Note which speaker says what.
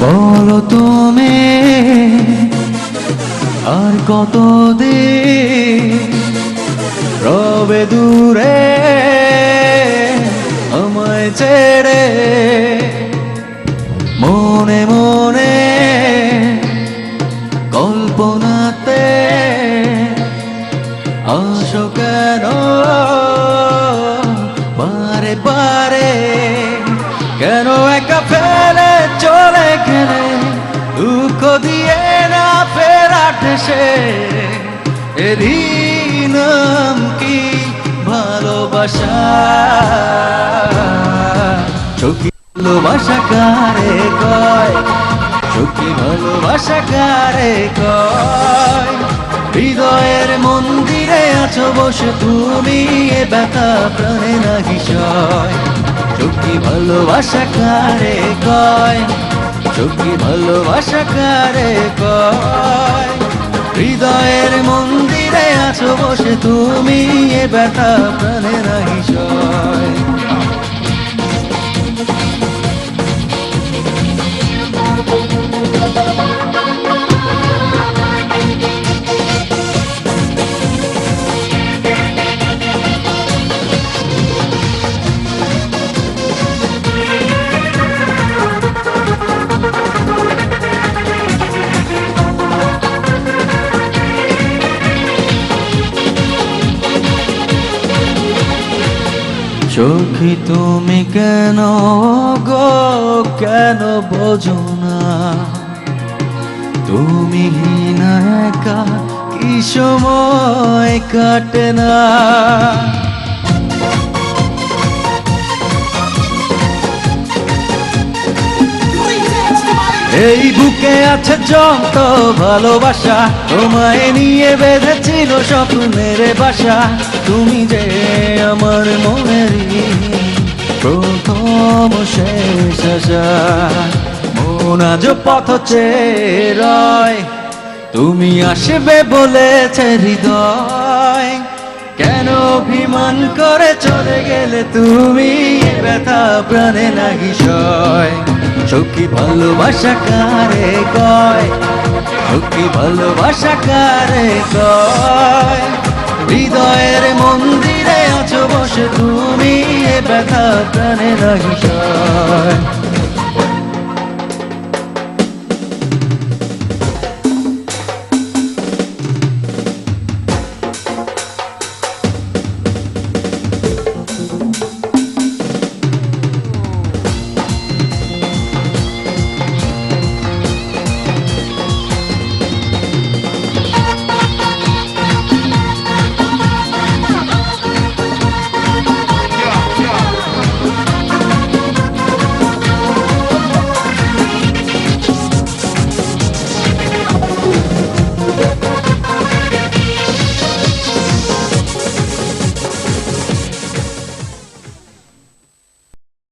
Speaker 1: বলো তুমি আর কত রবে দূরে আমায় ছেড়ে মনে মনে নাম কি ভালোবাসা। চোখি ভালোবাসা কারে কয়? চোখে ভালোবাসা কারে কয়? হৃদয়ের মন্দিরে আছো বসে তুমি, এ ব্যথা প্রাণে না বিষয় চোখে ভালোবাসা কারে কয়? চোখে ভালোবাসা কারে কয়? হৃদয়ের মন্দিরে আছো বসে তুমি এ ব্যথা প্রাণের না চোখে তুমি কেন গো? কেন বোঝো না? তুমি না একা কি সময় কাটে না? এই বুকে আছে যত ভালোবাসা, তোমায় নিয়ে বেঁধেছিল স্বপ্নের বাসা। তুমি যে আমার মনেরই প্রথম শেষ আশা। মন আজ পথ রয়, তুমি আসবে বলেছে হৃদয়। কেন অভিমান করে চলে গেলে তুমি ব্যথা প্রাণে লাগি সয়? সখী ভালোবাসা কারে কয়? সখী ভালোবাসা কারে কয়? হৃদয়ের মন্দিরে আছো বসে তুমি, এ ব্যথা প্রাণে লাগি সয়